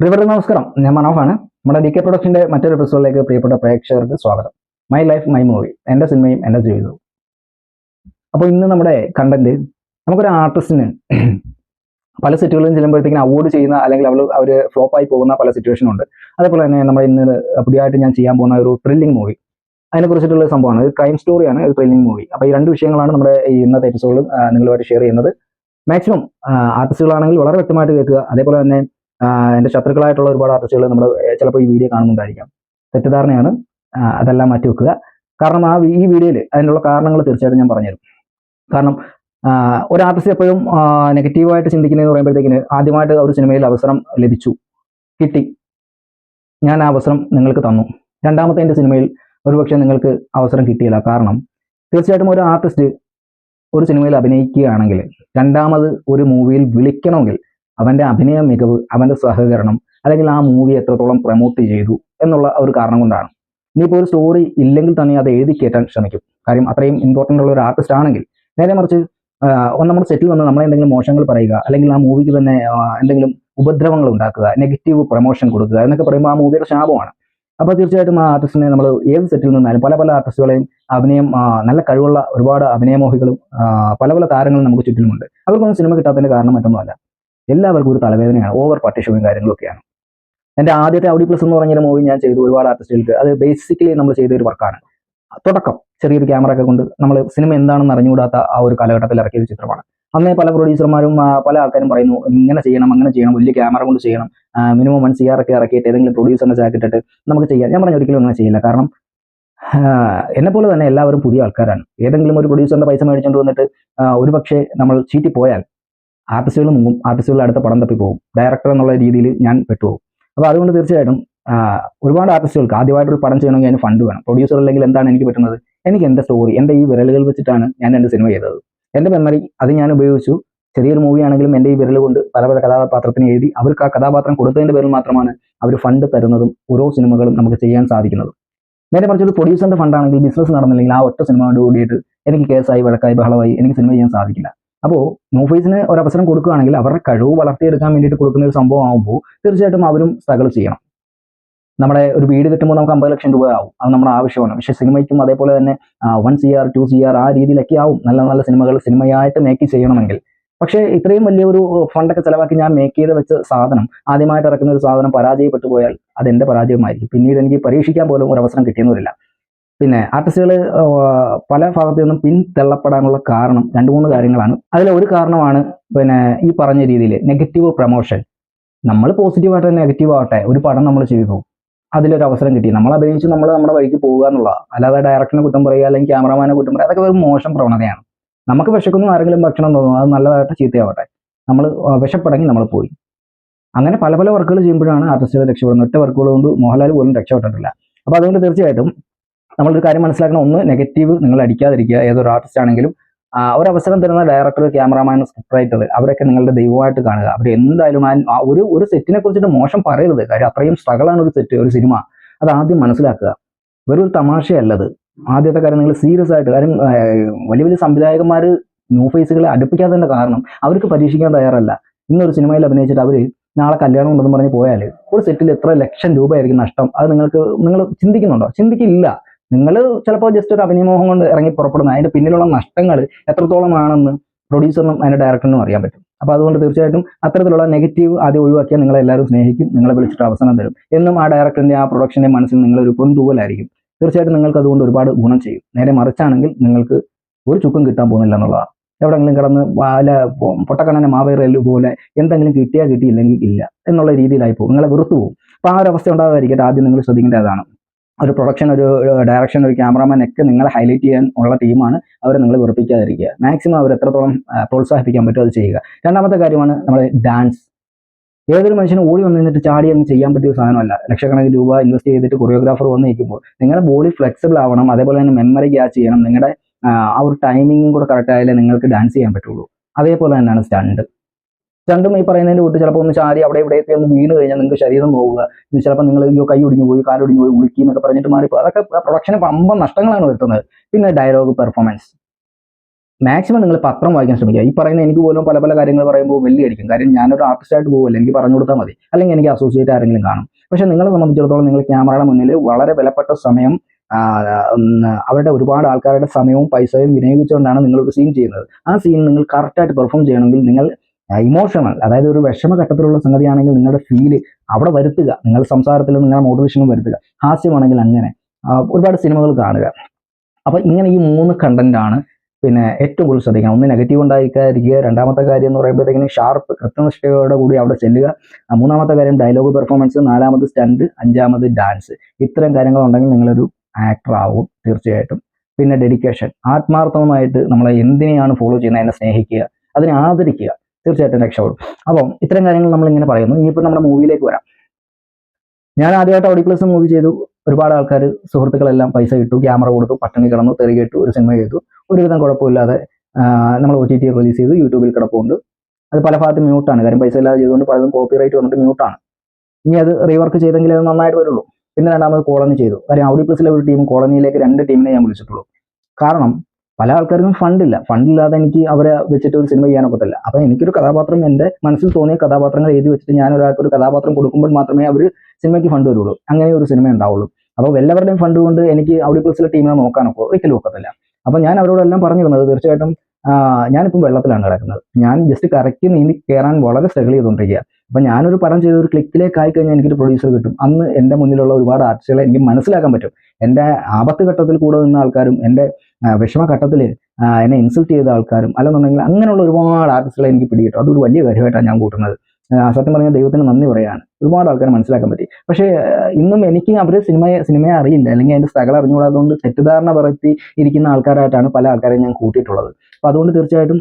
പ്രിയപ്പെട്ട നമസ്കാരം. ഞാൻ മനോഫാണ് നമ്മുടെ ഡി കെ പ്രൊഡക്ഷന്റെ മറ്റൊരു എപ്പിസോഡിലേക്ക് പ്രിയപ്പെട്ട പ്രേക്ഷകർക്ക് സ്വാഗതം. മൈ ലൈഫ് മൈ മൂവി എന്റെ സിനിമയും എന്റെ ജീവിതവും. അപ്പോൾ ഇന്ന് നമ്മുടെ കണ്ടന്റ് നമുക്കൊരു ആർട്ടിസ്റ്റിന് പല സെറ്റുകളിലും ചെല്ലുമ്പോഴത്തേക്കും അവോർഡ് ചെയ്യുന്ന അല്ലെങ്കിൽ അവൾ അവർ ഫ്ലോപ്പായി പോകുന്ന പല സിറ്റുവേഷൻ ഉണ്ട്. അതേപോലെ തന്നെ നമ്മൾ ഇന്ന് പുതിയതായിട്ട് ഞാൻ ചെയ്യാൻ പോകുന്ന ഒരു ത്രില്ലിംഗ് മൂവി അതിനെ കുറിച്ചിട്ടുള്ള സംഭവമാണ്. ഒരു ക്രൈം സ്റ്റോറിയാണ് ഒരു ത്രില്ലിംഗ് മൂവി അപ്പോൾ ഈ രണ്ട് വിഷയങ്ങളാണ് നമ്മുടെ ഈ ഇന്നത്തെ എപ്പിസോഡിൽ നിങ്ങളുമായിട്ട് ഷെയർ ചെയ്യുന്നത്. മാക്സിമം ആർട്ടിസ്റ്റുകളാണെങ്കിൽ വളരെ വ്യക്തമായിട്ട് കേൾക്കുക. അതേപോലെ തന്നെ എന്റെ ശത്രുക്കളായിട്ടുള്ള ഒരുപാട് ആർട്ടിസ്റ്റുകൾ നമ്മൾ ചിലപ്പോൾ ഈ വീഡിയോ കാണുന്നുണ്ടായിരിക്കാം. തെറ്റിദ്ധാരണയാണ്. അതെല്ലാം മാറ്റി വെക്കുക. കാരണം ആ ഈ വീഡിയോയിൽ അതിനുള്ള കാരണങ്ങൾ തീർച്ചയായിട്ടും ഞാൻ പറഞ്ഞുതരും. കാരണം ഒരു ആർട്ടിസ്റ്റ് എപ്പോഴും നെഗറ്റീവായിട്ട് ചിന്തിക്കുന്നതെന്ന് പറയുമ്പോഴത്തേക്കിന് ആദ്യമായിട്ട് ഒരു സിനിമയിൽ അവസരം ലഭിച്ചു. കിട്ടി. ഞാൻ ആ അവസരം നിങ്ങൾക്ക് തന്നു. രണ്ടാമത്തെ എന്റെ സിനിമയിൽ ഒരുപക്ഷെ നിങ്ങൾക്ക് അവസരം കിട്ടിയില്ല. കാരണം തീർച്ചയായിട്ടും ഒരു ആർട്ടിസ്റ്റ് ഒരു സിനിമയിൽ അഭിനയിക്കുകയാണെങ്കിൽ രണ്ടാമത് ഒരു മൂവിയിൽ വിളിക്കണമെങ്കിൽ അവന്റെ അഭിനയ മികവ് അവന്റെ സഹകരണം അല്ലെങ്കിൽ ആ മൂവി എത്രത്തോളം പ്രൊമോട്ട് ചെയ്തു എന്നുള്ള ഒരു കാരണം കൊണ്ടാണ്. ഇനിയിപ്പോൾ ഒരു സ്റ്റോറി ഇല്ലെങ്കിൽ തന്നെ അത് എഴുതി കയറ്റാൻ ശ്രമിക്കും. കാര്യം അത്രയും ഇമ്പോർട്ടന്റ് ഉള്ള ഒരു ആർട്ടിസ്റ്റ് ആണെങ്കിൽ നേരെ മറിച്ച് നമ്മുടെ സെറ്റിൽ വന്ന് നമ്മളെ എന്തെങ്കിലും മോശങ്ങൾ പറയുക അല്ലെങ്കിൽ ആ മൂവിക്ക് തന്നെ എന്തെങ്കിലും ഉപദ്രവങ്ങൾ ഉണ്ടാക്കുക നെഗറ്റീവ് പ്രൊമോഷൻ കൊടുക്കുക എന്നൊക്കെ പറയുമ്പോൾ ആ മൂവിയുടെ ശാപമാണ്. അപ്പോൾ തീർച്ചയായിട്ടും ആ ആർട്ടിസ്റ്റിനെ നമ്മൾ ഏത് സെറ്റിൽ നിന്നാലും പല പല ആർട്ടിസ്റ്റുകളെയും അഭിനയം നല്ല കഴിവുള്ള ഒരുപാട് അഭിനയമോഹികളും പല പല താരങ്ങളും നമുക്ക് ചുറ്റിലുമുണ്ട്. അവർക്കൊന്നും സിനിമ കിട്ടാത്തതിന്റെ കാരണം മറ്റൊന്നുമല്ല. എല്ലാവർക്കും ഒരു തലവേദനയാണ്. ഓവർ പാർട്ടിഷനും കാര്യങ്ങളൊക്കെയാണ്. എന്റെ ആദ്യത്തെ ഔഡി പ്ലസ് എന്ന് പറഞ്ഞൊരു മൂവി ഞാൻ ചെയ്തു. ഒരുപാട് ആർട്ടിസ്റ്റുകൾക്ക് അത് ബേസിക്കലി നമ്മൾ ചെയ്ത ഒരു വർക്കാണ് തുടക്കം. ചെറിയൊരു ക്യാമറ ഒക്കെ കൊണ്ട് നമ്മൾ സിനിമ എന്താണെന്ന് അറിഞ്ഞുകൂടാത്ത ആ ഒരു കാലഘട്ടത്തിൽ ഇറക്കിയ ഒരു ചിത്രമാണ്. അന്നേ പല പ്രൊഡ്യൂസർമാരും പല ആൾക്കാരും പറയുന്നു ഇങ്ങനെ ചെയ്യണം അങ്ങനെ ചെയ്യണം. വലിയ ക്യാമറ കൊണ്ട് ചെയ്യണം. മിനിമം വൺ സി ആർ ഒക്കെ ഇറക്കിയിട്ട് ഏതെങ്കിലും പ്രൊഡ്യൂസറിന്റെ ചാക്കിട്ടിട്ട് നമുക്ക് ചെയ്യാം. ഞാൻ പറഞ്ഞു ഒരിക്കലും അങ്ങനെ ചെയ്യില്ല. കാരണം എന്നെ പോലെ തന്നെ എല്ലാവരും പുതിയ ആൾക്കാരാണ്. ഏതെങ്കിലും ഒരു പ്രൊഡ്യൂസറിന്റെ പൈസ മേടിച്ചുകൊണ്ട് വന്നിട്ട് ഒരുപക്ഷെ ഒരു പക്ഷേ നമ്മൾ ചീറ്റി പോയാൽ ആർട്ടിസ്റ്റുകൾ മുങ്ങും ആർട്ടിസ്റ്റുകൾ അടുത്ത പടം തപ്പി പോകും ഡയറക്ടർ എന്നുള്ള രീതിയിൽ ഞാൻ പെട്ടുപോകും. അപ്പോൾ അതുകൊണ്ട് തീർച്ചയായിട്ടും ഒരുപാട് ആർട്ടിസ്റ്റുകൾക്ക് ആദ്യമായിട്ടൊരു പടം ചെയ്യണമെങ്കിൽ അതിന് ഫണ്ട് വേണം. പ്രൊഡ്യൂസർ അല്ലെങ്കിൽ എന്താണ് എനിക്ക് പറ്റുന്നത്? എനിക്ക് എന്റെ സ്റ്റോറി എന്റെ ഈ വിരലുകൾ വെച്ചിട്ടാണ് ഞാൻ എന്റെ സിനിമ ചെയ്തത്. എന്റെ മെമ്മറി അത് ഞാൻ ഉപയോഗിച്ചു. ചെറിയൊരു മൂവി ആണെങ്കിലും എന്റെ ഈ വിരൽ കൊണ്ട് പല പല കഥാപാത്രത്തിന് എഴുതി അവർക്ക് ആ കഥാപാത്രം കൊടുത്തതിന്റെ പേരിൽ മാത്രമാണ് അവർ ഫണ്ട് തരുന്നതും ഓരോ സിനിമകളും നമുക്ക് ചെയ്യാൻ സാധിക്കുന്നതും. നേരെ മറിച്ച് ഒരു പ്രൊഡ്യൂസറിന്റെ ഫണ്ടാണെങ്കിൽ ബിസിനസ് നടന്നില്ലെങ്കിൽ ആ ഒറ്റ സിനിമയോട് കൂടിയിട്ട് എനിക്ക് കേസായി വഴക്കായി ബഹളമായി എനിക്ക് സിനിമ ചെയ്യാൻ സാധിക്കില്ല. അപ്പോൾ ഒരു അവസരം കൊടുക്കുകയാണെങ്കിൽ അവരുടെ കഴിവ് വളർത്തിയെടുക്കാൻ വേണ്ടിയിട്ട് കൊടുക്കുന്ന ഒരു സംഭവം ആകുമ്പോൾ തീർച്ചയായിട്ടും അവരും സ്ട്രഗിൾ ചെയ്യണം. നമ്മുടെ ഒരു വീട് കിട്ടുമ്പോൾ നമുക്ക് അമ്പത് ലക്ഷം രൂപ ആവും. അത് നമ്മുടെ ആവശ്യമാണ്. പക്ഷെ സിനിമയ്ക്കും അതേപോലെ തന്നെ one C R two C R ആ രീതിയിലൊക്കെ ആവും. നല്ല നല്ല സിനിമകൾ സിനിമയായിട്ട് മേക്ക് ചെയ്യണമെങ്കിൽ. പക്ഷേ ഇത്രയും വലിയൊരു ഫണ്ടൊക്കെ ചിലവാക്കി ഞാൻ മേക്ക് ചെയ്ത് വെച്ച സാധനം ആദ്യമായിട്ട് ഇറക്കുന്ന ഒരു സാധനം പരാജയപ്പെട്ടു പോയാൽ അത് എന്റെ പരാജയമായിരിക്കും. പിന്നീട് എനിക്ക് പരീക്ഷിക്കാൻ പോലും ഒരു അവസരം കിട്ടിയെന്നില്ല പിന്നെ ആർട്ടിസ്റ്റുകൾ പല ഭാഗത്തു നിന്നും പിൻതള്ളപ്പെടാനുള്ള കാരണം രണ്ട് മൂന്ന് കാര്യങ്ങളാണ്. അതിൽ ഒരു കാരണമാണ് പിന്നെ ഈ പറഞ്ഞ രീതിയിൽ നെഗറ്റീവ് പ്രൊമോഷൻ നമ്മൾ പോസിറ്റീവായിട്ട് നെഗറ്റീവ് ആവട്ടെ ഒരു പടം നമ്മൾ ചെയ്തു. അതിലൊരു അവസരം കിട്ടി. നമ്മൾ അഭിനയിച്ച് നമ്മൾ നമ്മുടെ വഴിക്ക് പോകുക എന്നുള്ള അല്ലാതെ ഡയറക്ടറിനെ കുറ്റം പറയുക അല്ലെങ്കിൽ ക്യാമറമാനെ കുറ്റം പറയുക അതൊക്കെ ഒരു മോശം പ്രവണതയാണ്. നമുക്ക് വിശക്കുന്നു ആരെങ്കിലും ഭക്ഷണം തോന്നുന്നു അത് നല്ലതായിട്ട് ചീത്തയാവട്ടെ. നമ്മൾ വിശപ്പടങ്ങി നമ്മൾ പോയി. അങ്ങനെ പല പല വർക്കുകൾ ചെയ്യുമ്പോഴാണ് ആർട്ടിസ്റ്റുകൾ രക്ഷപ്പെടുന്നത്. ഒറ്റ വർക്കുകൾ കൊണ്ട് മോഹൻലാൽ പോലും രക്ഷപ്പെട്ടിട്ടില്ല. അപ്പോൾ അതുകൊണ്ട് തീർച്ചയായിട്ടും നമ്മളൊരു കാര്യം മനസ്സിലാക്കണം. ഒന്ന് നെഗറ്റീവ് നിങ്ങൾ അടിക്കാതിരിക്കുക. ഏതൊരു ആർട്ടിസ്റ്റ് ആണെങ്കിലും ഒരു അവസരം തരുന്ന ഡയറക്ടർ ക്യാമറാമാൻ സ്ക്രിപ്റ്റ് റൈറ്റർ അവരൊക്കെ നിങ്ങളുടെ ദൈവമായിട്ട് കാണുക. അവർ എന്തായാലും ആ ഒരു ഒരു സെറ്റിനെ കുറിച്ചിട്ട് മോശം പറയരുത്. കാര്യം അത്രയും സ്ട്രഗിൾ ആണ് ഒരു സെറ്റ് ഒരു സിനിമ അത് ആദ്യം മനസ്സിലാക്കുക. വെറൊരു തമാശയല്ലത്. ആദ്യത്തെ കാര്യം നിങ്ങൾ സീരിയസ് ആയിട്ട് കാര്യം വലിയ വലിയ സംവിധായകന്മാർ ന്യൂ ഫേസുകളെ അടുപ്പിക്കാത്തതിന്റെ കാരണം അവർക്ക് പരീക്ഷിക്കാൻ തയ്യാറല്ല. ഇന്നൊരു സിനിമയിൽ അഭിനയിച്ചിട്ട് അവർ നാളെ കല്യാണം ഉണ്ടെന്ന് പറഞ്ഞ് പോയാൽ ഒരു സെറ്റിൽ എത്ര ലക്ഷം രൂപയായിരിക്കും നഷ്ടം? അത് നിങ്ങൾക്ക് നിങ്ങൾ ചിന്തിക്കുന്നുണ്ടോ? ചിന്തിക്കില്ല. നിങ്ങൾ ചിലപ്പോൾ ജസ്റ്റ് ഒരു അഭിനയമോഹം കൊണ്ട് ഇറങ്ങി പുറപ്പെടുന്ന. അതിന്റെ പിന്നിലുള്ള നഷ്ടങ്ങൾ എത്രത്തോളമാണെന്ന് പ്രൊഡ്യൂസറിനും അതിന്റെ ഡയറക്ടറിനും അറിയാൻ പറ്റും. അപ്പോൾ അതുകൊണ്ട് തീർച്ചയായിട്ടും അത്തരത്തിലുള്ള നെഗറ്റീവ് ആദ്യം ഒഴിവാക്കിയാൽ നിങ്ങളെ എല്ലാവരും സ്നേഹിക്കും നിങ്ങളെ വിളിച്ചിട്ട് അവസരം തരും. എന്നും ആ ഡയറക്ടറിന്റെ ആ പ്രൊഡക്ഷന്റെ മനസ്സിൽ നിങ്ങൾ നിങ്ങളൊരു പൊന്തൂവലായിരിക്കും തീർച്ചയായിട്ടും നിങ്ങൾക്ക് അതുകൊണ്ട് ഒരുപാട് ഗുണം ചെയ്യും. നേരെ മറിച്ചാണെങ്കിൽ നിങ്ങൾക്ക് ഒരു ചുക്കും കിട്ടാൻ പോകുന്നില്ല എന്നുള്ളതാണ്. എവിടെങ്കിലും കിടന്ന് വാല പൊട്ടക്കണ്ണനെ മാവേറൽ പോലെ എന്തെങ്കിലും കിട്ടിയാൽ കിട്ടിയില്ലെങ്കിൽ ഇല്ല എന്നുള്ള രീതിയിലായി പോകും നിങ്ങളെ വെറുത്തു പോകും അപ്പോൾ ആ ഒരു അവസ്ഥ ഉണ്ടാകാതിരിക്കട്ടെ. ആദ്യം നിങ്ങൾ ശ്രദ്ധിക്കേണ്ടത് അതാണ്. ഒരു പ്രൊഡക്ഷൻ ഒരു ഡയറക്ഷൻ ഒരു ക്യാമറാമാൻ ഒക്കെ നിങ്ങളെ ഹൈലൈറ്റ് ചെയ്യാൻ ഉള്ള ടീമാണ് അവരെ നിങ്ങൾ വെറുപ്പിക്കാതിരിക്കുക. മാക്സിമം അവർ എത്രത്തോളം പ്രോത്സാഹിപ്പിക്കാൻ പറ്റുമോ അത് ചെയ്യുക. രണ്ടാമത്തെ കാര്യമാണ് നമ്മൾ ഡാൻസ് ഏതൊരു മനുഷ്യനും ഓടി വന്ന് നിന്നിട്ട് ചാടി അങ്ങ് ചെയ്യാൻ പറ്റിയ സാധനമല്ല. ലക്ഷക്കണക്കിന് രൂപ ഇൻവെസ്റ്റ് ചെയ്തിട്ട് കൊറിയോഗ്രാഫർ വന്ന് നിൽക്കുമ്പോൾ നിങ്ങളുടെ ബോഡി ഫ്ലെക്സിബിൾ ആവണം അതേപോലെ തന്നെ മെമ്മറി ക്യാച്ച് ചെയ്യണം. നിങ്ങളുടെ ആ ഒരു ടൈമിങ്ങും കൂടെ കറക്റ്റ് ആയാലേ നിങ്ങൾക്ക് ഡാൻസ് ചെയ്യാൻ പറ്റുള്ളൂ. അതേപോലെ തന്നെയാണ് സ്റ്റണ്ട് സ്റ്റണ്ടും ഈ പറയുന്നതിന്റെ കൂട്ട് ചിലപ്പോൾ ഒന്ന് ചാടി അവിടെ ഇവിടെയൊക്കെ ഒന്ന് വീണ് കഴിഞ്ഞാൽ നിങ്ങൾക്ക് ശരീരം പോവുക ചിലപ്പോൾ നിങ്ങൾ അയ്യോ കൈ ഒടിഞ്ഞു പോയി കാലൊടിഞ്ഞു പോയി ഉളുക്കി എന്നൊക്കെ പറഞ്ഞിട്ട് മാറിപ്പോ അതൊക്കെ പ്രൊഡക്ഷന് പമ്പ നഷ്ടങ്ങളാണ് വരുത്തുന്നത്. പിന്നെ ഡയലോഗ് പെർഫോമൻസ് മാക്സിമം നിങ്ങൾ പത്രം വായിക്കാൻ ശ്രമിക്കുക. ഈ പറയുന്ന എനിക്ക് പോലും പല പല കാര്യങ്ങൾ പറയുമ്പോൾ വെള്ളിയടിക്കും കാര്യം ഞാനൊരു ആർട്ടിസ്റ്റായിട്ട് പോകുമല്ലോ എനിക്ക് പറഞ്ഞു കൊടുത്താൽ മതി. അല്ലെങ്കിൽ എനിക്ക് അസോസിയേറ്റ് ആരെങ്കിലും കാണും. പക്ഷെ നിങ്ങളെ സംബന്ധിച്ചിടത്തോളം നിങ്ങൾ ക്യാമറയുടെ മുന്നിൽ വളരെ വിലപ്പെട്ട സമയം അവരുടെ ഒരുപാട് ആൾക്കാരുടെ സമയവും പൈസയും വിനിയോഗിച്ചുകൊണ്ടാണ് നിങ്ങൾ ഒരു സീൻ ചെയ്യുന്നത്. ആ സീൻ നിങ്ങൾ കറക്റ്റായിട്ട് പെർഫോം ചെയ്യണമെങ്കിൽ നിങ്ങൾ ഇമോഷണൽ അതായത് ഒരു വിഷമഘട്ടത്തിലുള്ള സംഗതിയാണെങ്കിൽ നിങ്ങളുടെ ഫീൽ അവിടെ വരുത്തുക. നിങ്ങളുടെ സംസാരത്തിലും നിങ്ങളുടെ മോട്ടിവേഷനും വരുത്തുക. ഹാസ്യമാണെങ്കിൽ അങ്ങനെ. ഒരുപാട് സിനിമകൾ കാണുക. അപ്പോൾ ഇങ്ങനെ ഈ മൂന്ന് കണ്ടന്റ് ആണ് പിന്നെ ഏറ്റവും കൂടുതൽ ശ്രദ്ധിക്കുക ഒന്ന് നെഗറ്റീവ് ഉണ്ടായിരിക്കുക രണ്ടാമത്തെ കാര്യം എന്ന് പറയുമ്പോഴത്തേക്കിനും ഷാർപ്പ് കൃത്യനിഷ്ഠയോടെ കൂടി അവിടെ ചെല്ലുക. മൂന്നാമത്തെ കാര്യം ഡയലോഗ് പെർഫോമൻസ് നാലാമത് സ്റ്റണ്ട് അഞ്ചാമത് ഡാൻസ് ഇത്തരം കാര്യങ്ങൾ ഉണ്ടെങ്കിൽ നിങ്ങളൊരു ആക്ടർ ആവും തീർച്ചയായിട്ടും. പിന്നെ ഡെഡിക്കേഷൻ ആത്മാർത്ഥമായിട്ട് നമ്മളെ എന്തിനെയാണ് ഫോളോ ചെയ്യുന്നത് അതിനെ സ്നേഹിക്കുക അതിനെ ആദരിക്കുക. തീർച്ചയായിട്ടും രക്ഷപ്പെടും അപ്പം ഇത്തരം കാര്യങ്ങൾ നമ്മൾ ഇങ്ങനെ പറയുന്നു. ഇനിയിപ്പോൾ നമ്മുടെ മൂവിയിലേക്ക് വരാം. ഞാൻ ആദ്യമായിട്ട് ഓഡി പ്ലസ് മൂവി ചെയ്തു. ഒരുപാട് ആൾക്കാർ സുഹൃത്തുക്കളെല്ലാം പൈസ ഇട്ടു ക്യാമറ കൊടുത്തു പട്ടിണി കിടന്നു തെറി കേട്ടു ഒരു സിനിമ ചെയ്തു. ഒരുവിധം കുഴപ്പമില്ലാതെ നമ്മൾ ഒ ടി ടി റിലീസ് ചെയ്തു. യൂട്യൂബിൽ കിടപ്പുണ്ട്. അത് പല ഭാഗത്തും മ്യൂട്ടാണ് കാര്യം പൈസ ഇല്ലാതെ ചെയ്തുകൊണ്ട് പലതും കോപ്പി റൈറ്റ് വന്നിട്ട് മ്യൂട്ടാണ് ഇനി അത് റീവർക്ക് ചെയ്തെങ്കിൽ അത് നന്നായിട്ട് വരുള്ളൂ. പിന്നെ രണ്ടാമത് കോളനി ചെയ്തു. കാര്യം ഔഡി പ്ലസിലെ ഒരു ടീം കോളനിയിലേക്ക് രണ്ട് ടീമിനെ ഞാൻ വിളിച്ചിട്ടുള്ളൂ. കാരണം പല ആൾക്കാർക്കും ഫണ്ടില്ല ഫണ്ടില്ലാതെ എനിക്ക് അവരെ വെച്ചിട്ട് ഒരു സിനിമ ചെയ്യാനൊക്കത്തില്ല. അപ്പം എനിക്കൊരു കഥാപാത്രം എന്റെ മനസ്സിൽ തോന്നിയ കഥാപാത്രങ്ങൾ എഴുതി വെച്ചിട്ട് ഞാൻ ഒരാൾക്ക് ഒരു കഥാപാത്രം കൊടുക്കുമ്പോൾ മാത്രമേ അവർ സിനിമയ്ക്ക് ഫണ്ട് വരുള്ളൂ. അങ്ങനെ ഒരു സിനിമ ഉണ്ടാവുള്ളൂ. അപ്പോൾ എല്ലാവരുടെയും ഫണ്ട് കൊണ്ട് എനിക്ക് ഔഡി പ്ലസിലെ ടീമിനെ നോക്കാനൊക്കെ ഒരിക്കലും ഒക്കത്തില്ല. അപ്പൊ ഞാൻ അവരോടെല്ലാം പറഞ്ഞിരുന്നത് തീർച്ചയായിട്ടും ഞാനിപ്പം വെള്ളത്തിലാണ് കിടക്കുന്നത്. ഞാൻ ജസ്റ്റ് കറക്റ്റ് നീന്തി കയറാൻ വളരെ സ്ട്രഗിൾ ചെയ്തുകൊണ്ടിരിക്കുക അപ്പം ഞാനൊരു പടം ചെയ്ത ഒരു ക്ലിക്കിലേക്ക് ആയി കഴിഞ്ഞാൽ എനിക്കൊരു പ്രൊഡ്യൂസർ കിട്ടും. അന്ന് എന്റെ മുന്നിലുള്ള ഒരുപാട് ആർട്ടിസ്റ്റുകളെ എനിക്ക് മനസ്സിലാക്കാൻ പറ്റും. എന്റെ ആപത്ത് ഘട്ടത്തിൽ കൂടെ നിന്ന ആൾക്കാരും എന്റെ ആ, വിഷമഘട്ടത്തിൽ ഘട്ടത്തിൽ എന്നെ ഇൻസൾട്ട് ചെയ്ത ആൾക്കാരും അല്ലെന്നുണ്ടെങ്കിൽ അങ്ങനെയുള്ള ഒരുപാട് ആർട്ടിസ്റ്റുകളെ എനിക്ക് പിടികിട്ടും. അതൊരു വലിയ കാര്യമായിട്ടാണ് ഞാൻ കൂട്ടുന്നത്. സത്യം പറഞ്ഞാൽ ദൈവത്തിന് നന്ദി പറയാണ് ഒരുപാട് ആൾക്കാരെ മനസ്സിലാക്കാൻ പറ്റി. പക്ഷേ ഇന്നും എനിക്ക് അവർ സിനിമയെ സിനിമയെ അറിയില്ല. അല്ലെങ്കിൽ അതിന്റെ സ്ഥലം അറിഞ്ഞുകൂടാതുകൊണ്ട് തെറ്റിദ്ധാരണ പറത്തി ഇരിക്കുന്ന ആൾക്കാരായിട്ടാണ് പല ആൾക്കാരെയും ഞാൻ കൂട്ടിയിട്ടുള്ളത്. അപ്പോൾ അതുകൊണ്ട് തീർച്ചയായിട്ടും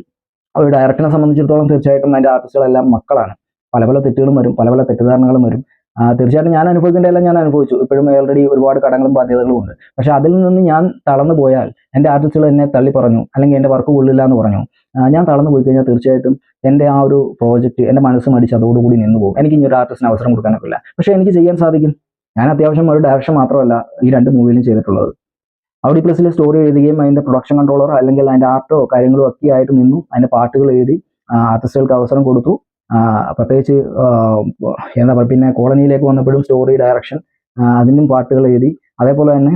ഒരു ഡയറക്ടറിനെ സംബന്ധിച്ചിടത്തോളം തീർച്ചയായിട്ടും അതിന്റെ ആർട്ടിസ്റ്റുകളെല്ലാം മക്കളാണ്. പല പല തെറ്റുകളും വരും. പല പല തെറ്റിദ്ധാരണകളും വരും. തീർച്ചയായിട്ടും ഞാൻ അനുഭവിക്കേണ്ട എല്ലാം ഞാൻ അനുഭവിച്ചു. ഇപ്പോഴും ഓൾറെഡി ഒരുപാട് കടങ്ങളും ബാധ്യതകളും ഉണ്ട്. പക്ഷെ അതിൽ നിന്ന് ഞാൻ തളർന്നു പോയാൽ എന്റെ ആർട്ടിസ്റ്റുകൾ എന്നെ തള്ളി പറഞ്ഞു അല്ലെങ്കിൽ എന്റെ വർക്ക് കൊള്ളില്ല എന്ന് പറഞ്ഞു ഞാൻ തളർന്നു പോയി കഴിഞ്ഞാൽ തീർച്ചയായിട്ടും എന്റെ ആ ഒരു പ്രോജക്റ്റ് എന്റെ മനസ്സ് മടിച്ച് അതോടുകൂടി നിന്ന് പോകും. എനിക്ക് ഇനി ഒരു ആർട്ടിസ്റ്റിന് അവസരം കൊടുക്കാനൊക്കില്ല. പക്ഷെ എനിക്ക് ചെയ്യാൻ സാധിക്കും. ഞാൻ അത്യാവശ്യം ഒരു ഡയറക്ഷൻ മാത്രമല്ല ഈ രണ്ട് മൂവിയിലും ചെയ്തിട്ടുള്ളത്. ഔഡി പ്ലസിലെ സ്റ്റോറി എഴുതുകയും അതിന്റെ പ്രൊഡക്ഷൻ കൺട്രോളറോ അല്ലെങ്കിൽ അതിന്റെ ആർട്ടോ കാര്യങ്ങളോ ഒക്കെ ആയിട്ട് നിന്നു. അതിന്റെ പാട്ടുകൾ എഴുതി ആർട്ടിസ്റ്റുകൾക്ക് അവസരം കൊടുത്തു. പ്രത്യേകിച്ച് എന്താ പറയുക പിന്നെ കോളനിയിലേക്ക് വന്നപ്പോഴും സ്റ്റോറി ഡയറക്ഷൻ അതിനും പാട്ടുകൾ എഴുതി അതേപോലെ തന്നെ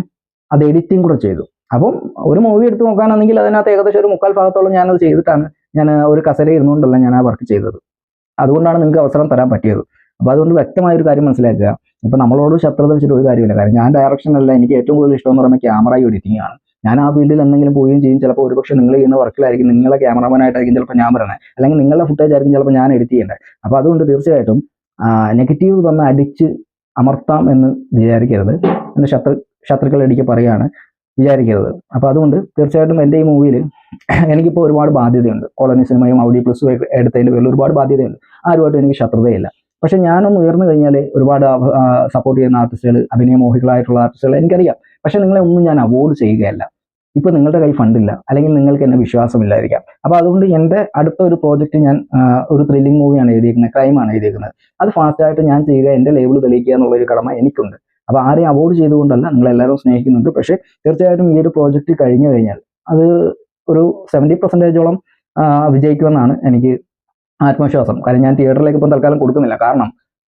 അത് എഡിറ്റിംഗ് കൂടെ ചെയ്തു. അപ്പം ഒരു മൂവി എടുത്ത് നോക്കുകയാണെങ്കിൽ അതിനകത്ത് ഏകദേശം ഒരു മുക്കാൽ ഭാഗത്തോളം ഞാനത് ചെയ്തിട്ടാണ് ഞാൻ ഒരു കസര ഇരുന്നുകൊണ്ടല്ല ഞാൻ ആ വർക്ക് ചെയ്തത്. അതുകൊണ്ടാണ് നിങ്ങൾക്ക് അവസരം തരാൻ പറ്റിയത്. അപ്പോൾ അതുകൊണ്ട് വ്യക്തമായ ഒരു കാര്യം മനസ്സിലാക്കുക. ഇപ്പൊ നമ്മളോട് ശത്രുത വെച്ചിട്ട് ഒരു കാര്യമില്ല. കാര്യം ഞാൻ ഡയറക്ഷൻ അല്ല എനിക്ക് ഏറ്റവും കൂടുതൽ ഇഷ്ടം എന്ന് പറയുമ്പോൾ ക്യാമറ എഡിറ്റിംഗ് ആണ് ഞാൻ ആ ഫീൽഡിൽ എന്തെങ്കിലും പോവുകയും ചെയ്യും. ചിലപ്പോൾ ഒരുപക്ഷെ നിങ്ങൾ ചെയ്യുന്ന വർക്കിലായിരിക്കും നിങ്ങളെ ക്യാമറമാനായിട്ടായിരിക്കും ചിലപ്പോൾ ഞാൻ പറയുന്നത് അല്ലെങ്കിൽ നിങ്ങളുടെ ഫുട്ടേജ് ആയിരിക്കും ചിലപ്പോൾ ഞാൻ എഡിറ്റ് ചെയ്യേണ്ടത് അപ്പോൾ അതുകൊണ്ട് തീർച്ചയായിട്ടും നെഗറ്റീവ് തന്നെ അടിച്ച് അമർത്താം എന്ന് വിചാരിക്കരുത്. എന്ന് ശത്രു ശത്രുക്കൾ ഇടയ്ക്ക് പറയുകയാണ് വിചാരിക്കരുത്. അപ്പോൾ അതുകൊണ്ട് തീർച്ചയായിട്ടും എന്റെ ഈ മൂവിയിൽ എനിക്കിപ്പോൾ ഒരുപാട് ബാധ്യതയുണ്ട്. കോളനി സിനിമയും ഔഡി പ്ലസ് എടുത്തതിന്റെ പേരിൽ ഒരുപാട് ബാധ്യതയുണ്ട്. ആരുമായിട്ടും എനിക്ക് ശത്രുതയില്ല. പക്ഷെ ഞാനൊന്ന് ഉയർന്നു കഴിഞ്ഞാൽ ഒരുപാട് സപ്പോർട്ട് ചെയ്യുന്ന ആർട്ടിസ്റ്റുകൾ അഭിനയമോഹികളായിട്ടുള്ള ആർട്ടിസ്റ്റുകൾ എനിക്കറിയാം. പക്ഷെ നിങ്ങളെ ഒന്നും ഞാൻ അവോയ്ഡ് ചെയ്യുകയല്ല. ഇപ്പോൾ നിങ്ങളുടെ കൈ ഫണ്ടില്ല അല്ലെങ്കിൽ നിങ്ങൾക്ക് എന്നെ വിശ്വാസമില്ലായിരിക്കാം. അപ്പോൾ അതുകൊണ്ട് എന്റെ അടുത്ത ഒരു പ്രോജക്റ്റ് ഞാൻ ഒരു ത്രില്ലിംഗ് മൂവിയാണ് എഴുതിയിരിക്കുന്നത് ക്രൈമാണ് എഴുതിയിരിക്കുന്നത് അത് ഫാസ്റ്റ് ആയിട്ട് ഞാൻ ചെയ്യുക എന്റെ ലേബിൾ തെളിയിക്കുക എന്നുള്ളൊരു കടമ എനിക്കുണ്ട്. അപ്പോൾ ആരെയും അവോയ്ഡ് ചെയ്തുകൊണ്ടല്ല നിങ്ങളെല്ലാവരും സ്നേഹിക്കുന്നുണ്ട്. പക്ഷേ തീർച്ചയായിട്ടും ഈ ഒരു പ്രോജക്റ്റ് കഴിഞ്ഞു കഴിഞ്ഞാൽ അത് ഒരു സെവന്റി പെർസെന്റേജോളം വിജയിക്കുമെന്നാണ് എനിക്ക് ആത്മവിശ്വാസം. കാരണം ഞാൻ തിയേറ്ററിലേക്ക് ഇപ്പം തൽക്കാലം കൊടുക്കുന്നില്ല. കാരണം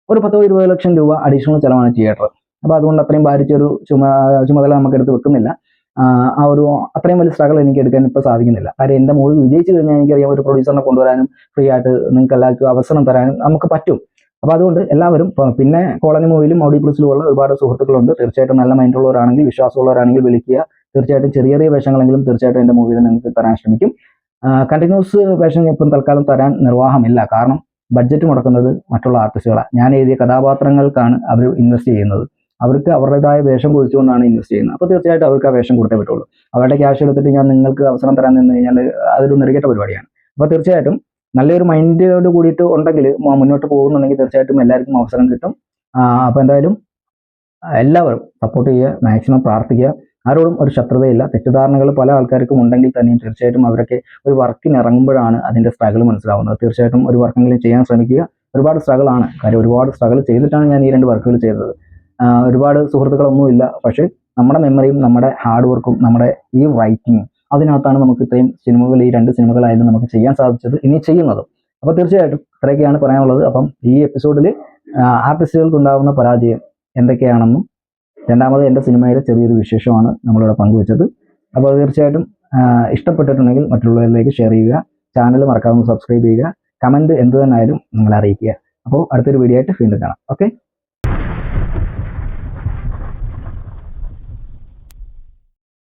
ഒരു പത്തോ ഇരുപത് ലക്ഷം രൂപ അഡീഷണൽ ചിലവാണ് തിയേറ്റർ. അപ്പോൾ അതുകൊണ്ട് അത്രയും ഭാരിച്ചൊരു ചുമ ചുമതല നമുക്ക് എടുത്ത് വെക്കുന്നില്ല. ആ, ഒരു അത്രയും വലിയ സ്ട്രഗിൾ എനിക്ക് എടുക്കാൻ ഇപ്പോൾ സാധിക്കുന്നില്ല. കാര്യം എന്റെ മൂവി വിജയിച്ചു കഴിഞ്ഞാൽ എനിക്കറിയാം ഒരു പ്രൊഡ്യൂസറിനെ കൊണ്ടുവരാനും ഫ്രീ ആയിട്ട് നിങ്ങൾക്ക് എല്ലാവർക്കും അവസരം തരാനും നമുക്ക് പറ്റും. അപ്പോൾ അതുകൊണ്ട് എല്ലാവരും പിന്നെ കോളനി മൂവിയിലും ഓഡി പ്ലസിലും ഉള്ള ഒരുപാട് സുഹൃത്തുക്കളുണ്ട്. തീർച്ചയായിട്ടും നല്ല മൈൻഡുള്ളവരാണെങ്കിൽ വിശ്വാസമുള്ളവരാണെങ്കിൽ വിളിക്കുക. തീർച്ചയായിട്ടും ചെറിയ ചെറിയ വേഷങ്ങളെങ്കിലും തീർച്ചയായിട്ടും എന്റെ മൂവിയിൽ നിങ്ങൾക്ക് തരാൻ ശ്രമിക്കും. കണ്ടിന്യൂസ് വേഷം ഇപ്പം തൽക്കാലം തരാൻ നിർവാഹമില്ല. കാരണം ബഡ്ജറ്റ് മുടക്കുന്നത് മറ്റുള്ള ആർട്ടിസ്റ്റുകളാണ് ഞാൻ എഴുതിയ കഥാപാത്രങ്ങൾക്കാണ് അവർ ഇൻവെസ്റ്റ് ചെയ്യുന്നത്. അവർക്ക് അവരുടേതായ വേഷം കൊടുത്തുകൊണ്ടാണ് ഇൻവെസ്റ്റ് ചെയ്യുന്നത്. അപ്പോൾ തീർച്ചയായിട്ടും അവർക്ക് ആ വേഷം കൊടുത്തേ പറ്റുള്ളൂ. അവരുടെ ക്യാഷ് എടുത്തിട്ട് ഞാൻ നിങ്ങൾക്ക് അവസരം തരാൻ നിന്ന് കഴിഞ്ഞാൽ അതൊരു നെറുകെട്ട പരിപാടിയാണ്. അപ്പോൾ തീർച്ചയായിട്ടും നല്ലൊരു മൈൻഡോട് കൂടിയിട്ട് ഉണ്ടെങ്കിൽ മുന്നോട്ട് പോകുന്നുണ്ടെങ്കിൽ തീർച്ചയായിട്ടും എല്ലാവർക്കും അവസരം കിട്ടും. അപ്പോൾ എന്തായാലും എല്ലാവരും സപ്പോർട്ട് ചെയ്യുക മാക്സിമം പ്രാർത്ഥിക്കുക. ആരോടും ഒരു ശത്രുതയില്ല. തെറ്റിദ്ധാരണകൾ പല ആൾക്കാർക്കും ഉണ്ടെങ്കിൽ തന്നെയും തീർച്ചയായിട്ടും അവരൊക്കെ ഒരു വർക്കിന് ഇറങ്ങുമ്പോഴാണ് അതിന്റെ സ്ട്രഗിൾ മനസ്സിലാവുന്നത്. തീർച്ചയായിട്ടും ഒരു വർക്കെങ്കിലും ചെയ്യാൻ ശ്രമിക്കുക. ഒരുപാട് സ്ട്രഗിൾ ആണ്. കാര്യം ഒരുപാട് സ്ട്രഗിൾ ചെയ്തിട്ടാണ് ഞാൻ ഈ രണ്ട് വർക്കുകൾ ചെയ്തത്. ഒരുപാട് സുഹൃത്തുക്കളൊന്നുമില്ല. പക്ഷേ നമ്മുടെ മെമ്മറിയും നമ്മുടെ ഹാർഡ് വർക്കും നമ്മുടെ ഈ റൈറ്റിങ്ങും അതിനകത്താണ് നമുക്ക് ഇത്രയും സിനിമകൾ ഈ രണ്ട് സിനിമകളായാലും നമുക്ക് ചെയ്യാൻ സാധിച്ചത് ഇനി ചെയ്യുന്നതും. അപ്പോൾ തീർച്ചയായിട്ടും ഇത്രയൊക്കെയാണ് പറയാനുള്ളത്. അപ്പം ഈ എപ്പിസോഡിൽ ആർട്ടിസ്റ്റുകൾക്ക് ഉണ്ടാകുന്ന പരാജയം എന്തൊക്കെയാണെന്നും രണ്ടാമത് എന്റെ സിനിമയുടെ ചെറിയൊരു വിശേഷമാണ് നമ്മളിവിടെ പങ്കുവച്ചത്. അപ്പോൾ തീർച്ചയായിട്ടും ഇഷ്ടപ്പെട്ടിട്ടുണ്ടെങ്കിൽ മറ്റുള്ളവരിലേക്ക് ഷെയർ ചെയ്യുക ചാനൽ മറക്കാതെ സബ്സ്ക്രൈബ് ചെയ്യുക കമന്റ് എന്ത് തന്നെ ആയാലും നിങ്ങളെ അറിയിക്കുക. അപ്പോൾ അടുത്തൊരു വീഡിയോ ആയിട്ട് വീണ്ടും കാണാം. ഓക്കെ?